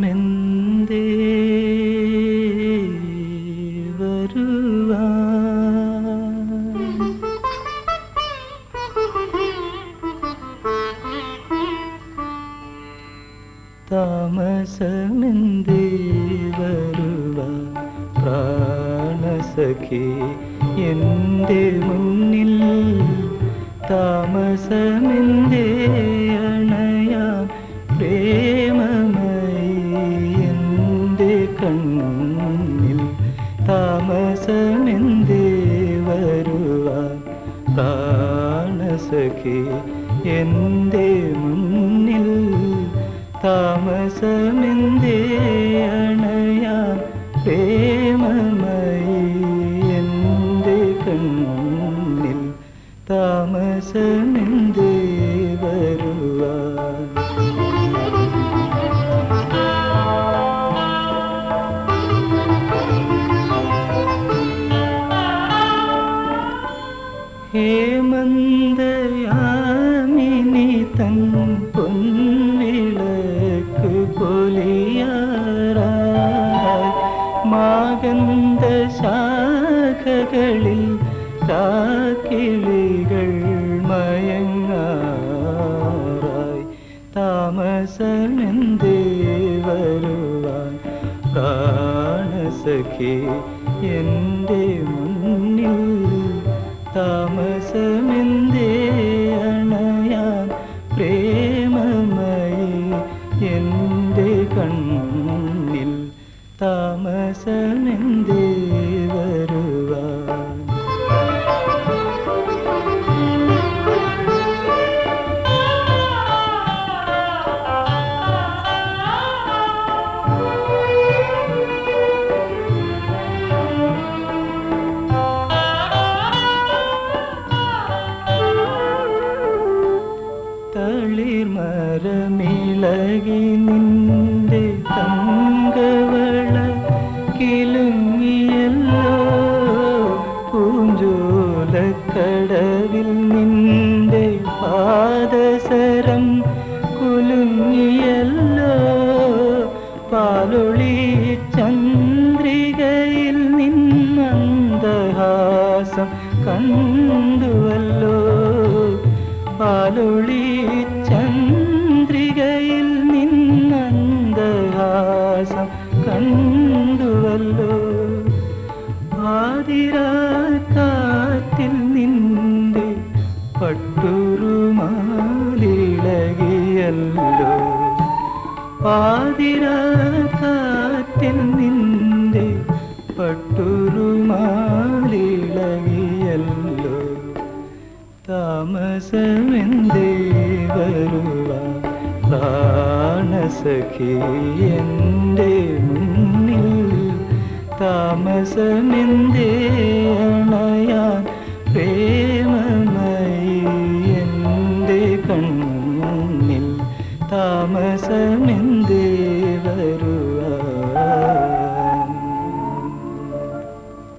താനെന്തേ വരുവ താമസമെന്തേ വരുവ പ്രാണസഖി എന്റെ മുന്നിൽ താമസമെന്തേ അണയാൻ പ്രേമ പ്രാണസഖി എന്റെ മുന്നിൽ താമസമെന്തേ അണയാൻ പ്രേമമയി എന്റെ കണ്ണിൽ താമസമെന്തേ വരുവാൻ തൻ പൊൻവിളക്ക് പൊലിയാറായി മാകന്ത ശാഖകളിൽ കാക്കിളികൾ മയങ്ങാറായി താമസമെന്തേ വരുവാൻ പ്രാണസഖി എന്റെ മുന്നിൽ താമസമെന്തേ താമസമെന്തേ വരുവാൻ നിന്റെ പാദസരം കുലുങ്ങിയല്ലോ. പാലൊളി ചന്ദ്രികയിൽ നിന്നന്ദഹാസം കണ്ടുവല്ലോ. പാലൊളി ചന്ദ്രികയിൽ നിന്നന്ദഹാസം കണ്ടുവല്ലോ. ആതിരാക്കാറ്റിൽ പാതിരാക്കാറ്റിൽ നിന്റെ പട്ടുറുമാലിളകിയല്ലോ താമസമെന്തേ വരുവാൻ പ്രാണസഖി എന്റെ മുന്നിൽ. താമസമെന്തേ പ്രേ அரசனெந்தே வருவார்.